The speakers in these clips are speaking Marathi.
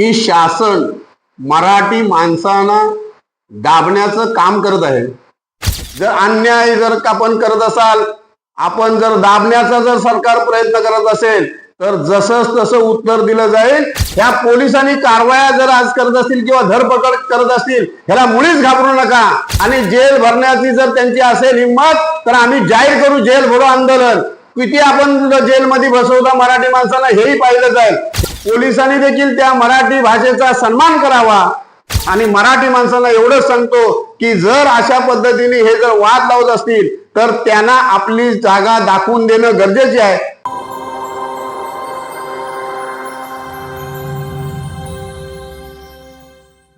की शासन मराठी माणसांना दाबण्याचं काम करत आहे. जर अन्याय जर आपण करत असाल आपण जर दाबण्याचा जर सरकार प्रयत्न करत असेल तर जसंच तसं उत्तर दिलं जाईल. ह्या पोलिसांनी कारवाया जर आज करत असतील किंवा धरपकड करत असतील ह्याला मुळीच घाबरू नका. आणि जेल भरण्याची जर त्यांची असेल हिंमत तर आम्ही जाहीर करू जेल भरो आंदोलन. किती आपण जेलमध्ये बसवता मराठी माणसांना हेही पाहिलं जाईल. पोलिसांनी देखील त्या मराठी भाषेचा सन्मान करावा. आणि मराठी माणसांना एवढंच सांगतो की जर अशा पद्धतीने हे जर वाद लावत असतील तर त्यांना आपली जागा दाखवून देणं गरजेचे आहे.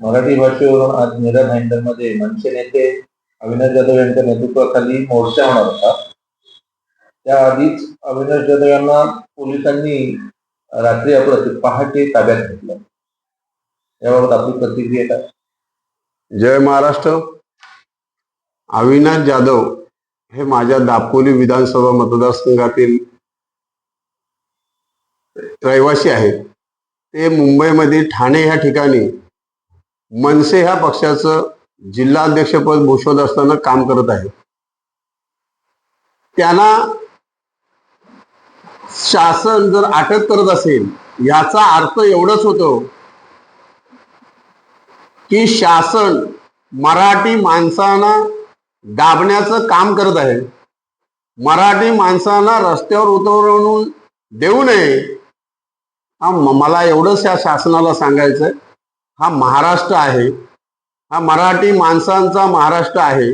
मराठी भाषेवरून आज मीरा भाईंदरमध्ये मनसे नेते अविनाश जाधव यांच्या नेतृत्वाखाली मोर्चा होणार होता. त्याआधीच अविनाश जाधव यांना पोलिसांनी रात्री आपण पहाटे ताब्यात घेतलं. याबाबत आपली प्रतिक्रिया काय? जय महाराष्ट्र. अविनाश जाधव हे माझ्या दापोली विधानसभा मतदारसंघातील रहिवासी आहेत. ते मुंबईमध्ये ठाणे ह्या ठिकाणी मनसे ह्या पक्षाचं जिल्हाध्यक्षपद भूषवत असताना काम करत आहे त्यांना शासन जर अटक करत असेल याचा अर्थ एवढंच होतो की शासन मराठी माणसांना दाबण्याचं काम करत आहे. मराठी माणसांना रस्त्यावर उतरवून देऊ नये. हा मला एवढंच या शासनाला सांगायचंय. हा महाराष्ट्र आहे. हा मराठी माणसांचा महाराष्ट्र आहे.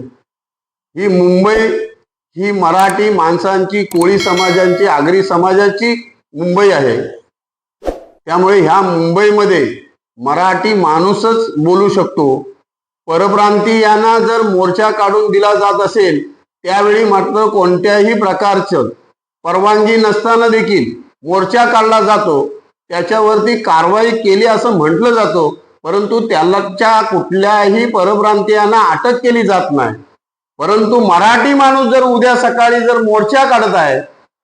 ही मुंबई ही मराठी माणसांची कोळी समाजांची आगरी समाजाची मुंबई आहे. त्यामुळे ह्या मुंबईमध्ये मराठी माणूसच बोलू शकतो. परप्रांतीयांना जर मोर्चा काढून दिला जात असेल त्यावेळी मात्र कोणत्याही प्रकारचं परवानगी नसताना देखील मोर्चा काढला जातो. त्याच्यावरती कारवाई केली असं म्हटलं जातं परंतु त्याच्या कुठल्याही परप्रांतीयांना अटक केली जात नाही. परंतु मराठी माणूस जर उद्या सकाळी जर मोर्चा काढत आहे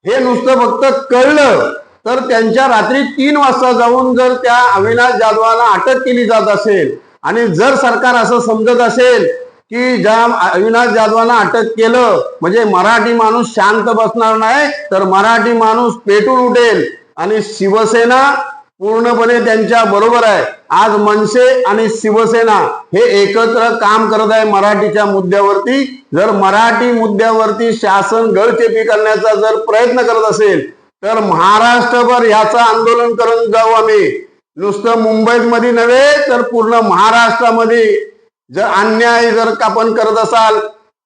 हे नुसतं फक्त कळलं तर त्यांच्या रात्री तीन वाजता जाऊन जर त्या अविनाश जाधवाला अटक केली जात असेल आणि जर सरकार असं समजत असेल की ज्या अविनाश जाधवांना अटक केलं म्हणजे मराठी माणूस शांत बसणार नाही तर मराठी माणूस पेटून उठेल. आणि शिवसेना पूर्णपणे त्यांच्या बरोबर आहे. आज मनसे आणि शिवसेना हे एकत्र काम करत आहे मराठीच्या मुद्द्यावरती. जर मराठी मुद्द्यावरती शासन गळचेपी करण्याचा जर प्रयत्न करत असेल तर महाराष्ट्रभर ह्याचं आंदोलन करत जाऊ आम्ही. नुसतं मुंबईत मध्ये नव्हे तर पूर्ण महाराष्ट्रामध्ये जर अन्याय जर आपण करत असाल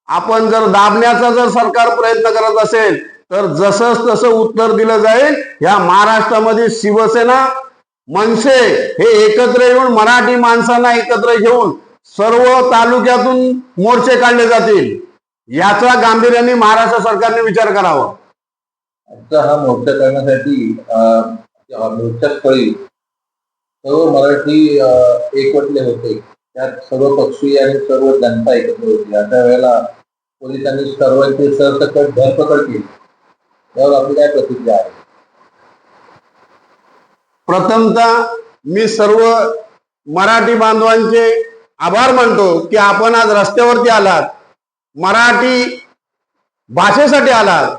आपण जर दाबण्याचा जर सरकार प्रयत्न करत असेल तर जसंच तसं उत्तर दिलं जाईल. ह्या महाराष्ट्रामध्ये शिवसेना मनसे हे एकत्र येऊन मराठी माणसांना एकत्र घेऊन सर्व तालुक्यातून मोर्चे काढले जातील याचा गांभीर्याने महाराष्ट्र सरकारने विचार करावा. आजचा हा मोर्चा करण्यासाठी अं, या मोर्चास्थळी सर्व मराठी एकवटले होते. त्यात सर्व पक्षी आणि सर्व जनता एकत्र होती. अशा वेळेला पोलिसांनी सर्वांची सरसकट धरपकड केली. त्यावर आपली काय प्रतिक्रिया आहे? प्रथमतः मी सर्व मराठी बांधवांचे आभार मानतो की आपण आज रस्त्यावरती आलात मराठी भाषेसाठी आलात.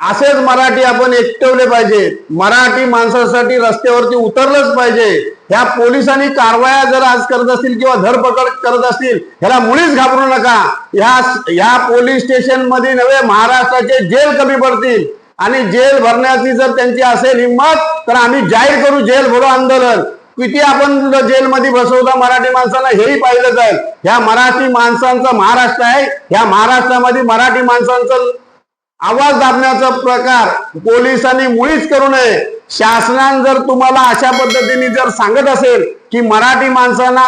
असेच मराठी आपण एकटवले पाहिजे. मराठी माणसासाठी रस्त्यावरती उतरलंच पाहिजे. ह्या पोलिसांनी कारवाया जर आज करत असतील किंवा धरपकड करत असतील ह्याला मुळीच घाबरू नका. ह्या ह्या पोलीस स्टेशनमध्ये नव्हे महाराष्ट्राचे जेल कमी पडतील. आणि जेल भरण्याची जर त्यांची असेल हिंमत तर आम्ही जाहीर करू जेल भरो आंदोलन. किती आपण जेलमध्ये बसवता मराठी माणसांना हेही पाहिलं जाईल. ह्या मराठी माणसांचा महाराष्ट्र आहे. ह्या महाराष्ट्रामध्ये मराठी माणसांचं आवाज दाबण्याचा प्रकार पोलिसांनी मुळीच करू नये. शासनान जर तुम्हाला अशा पद्धतीने जर सांगत असेल की मराठी माणसांना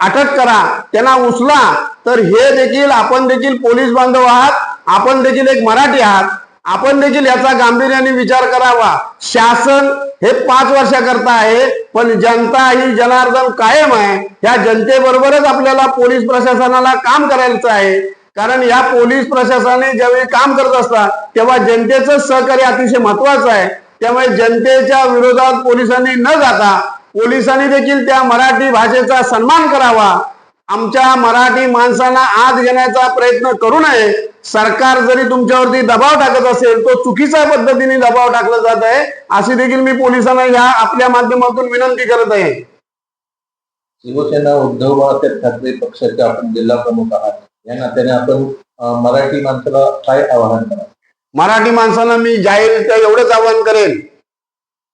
अटक करा त्यांना उचला तर हे देखील आपण देखील पोलीस बांधव आहात. आपण देखील एक मराठी आहात. आपण देखील याचा गांभीर्याने विचार करावा. शासन हे पाच वर्षाकरता आहे पण जनता ही जनार्दन कायम आहे. या जनतेबरोबरच आपल्याला पोलीस प्रशासनाला काम करायचं आहे. कारण या पोलीस प्रशासनाने ज्यावेळी काम करत असतात तेव्हा जनतेचं सहकार्य अतिशय महत्वाचं आहे. त्यामुळे जनतेच्या विरोधात पोलिसांनी न जाता पोलिसांनी देखील त्या मराठी भाषेचा सन्मान करावा. आमच्या मराठी माणसांना आत घेण्याचा प्रयत्न करू नये. सरकार जरी तुमच्यावरती दबाव टाकत असेल तो चुकीच्या पद्धतीने दबाव टाकला जात आहे. अशी देखील मी पोलिसांना या आपल्या माध्यमातून विनंती करत आहे. शिवसेना उद्धव बाळासाहेब ठाकरे पक्षाचे आपण जिल्हा प्रमुख आहात. या नात्याने आपण मराठी माणसाला काय आवाहन करा मराठी माणसांना मी जाहीर एवढंच आवाहन करेन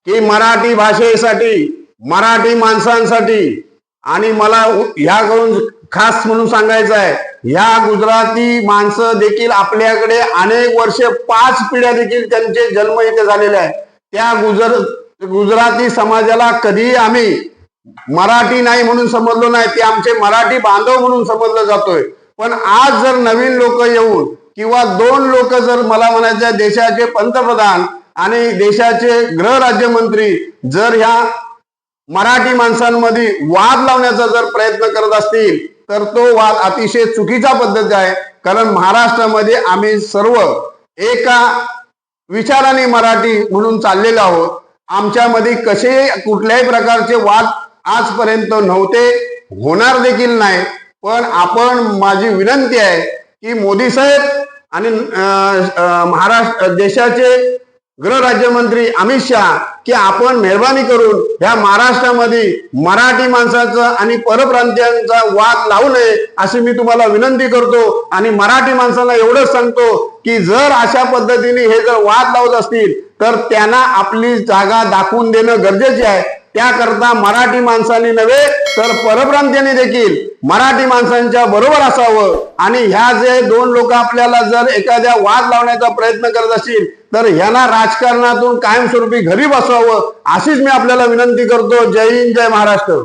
की मराठी भाषेसाठी मराठी माणसांसाठी आणि मला ह्याकडून खास म्हणून सांगायचं आहे ह्या गुजराती माणसं देखील आपल्याकडे अनेक वर्ष पाच पिढ्या देखील त्यांचे जन्म इथे झालेले आहे त्या गुजर गुजराती समाजाला कधी आम्ही मराठी नाही म्हणून समजलो नाही ते आमचे मराठी बांधव म्हणून समजलं जातोय. पण आज जर नवीन लोक येऊन किंवा दोन लोक जर मला म्हणायचं देशाचे पंतप्रधान आणि देशाचे गृहराज्यमंत्री जर ह्या मराठी माणसांमध्ये वाद लावण्याचा जर प्रयत्न करत असतील तर तो वाद अतिशय चुकीचा पद्धती आहे. कारण महाराष्ट्रामध्ये आम्ही सर्व एका विचाराने मराठी म्हणून चाललेलो आहोत. आमच्यामध्ये कसे कुठल्याही प्रकारचे वाद आजपर्यंत नव्हते होणार देखील नाही. पण आपण माझी विनंती आहे की मोदी साहेब आणि महाराष्ट्र देशाचे गृहराज्यमंत्री अमित शहा की आपण मेहरबानी करून ह्या महाराष्ट्रामध्ये मराठी माणसाचा आणि परप्रांतीयांचा वाद लावू नये अशी मी तुम्हाला विनंती करतो. आणि मराठी माणसाला एवढंच सांगतो की जर अशा पद्धतीने हे जर वाद लावत असतील तर त्यांना आपली जागा दाखवून देणं गरजेचे आहे. त्याकरता मराठी माणसांनी नव्हे तर परप्रांतीयांनी देखील मराठी माणसांच्या बरोबर असावं. आणि ह्या जे दोन लोक आपल्याला जर एखाद्या वाद लावण्याचा प्रयत्न करत असतील तर यांना राजकारणातून कायमस्वरूपी घरी बसवावं अशीच मी आपल्याला विनंती करतो. जय हिंद जय महाराष्ट्र.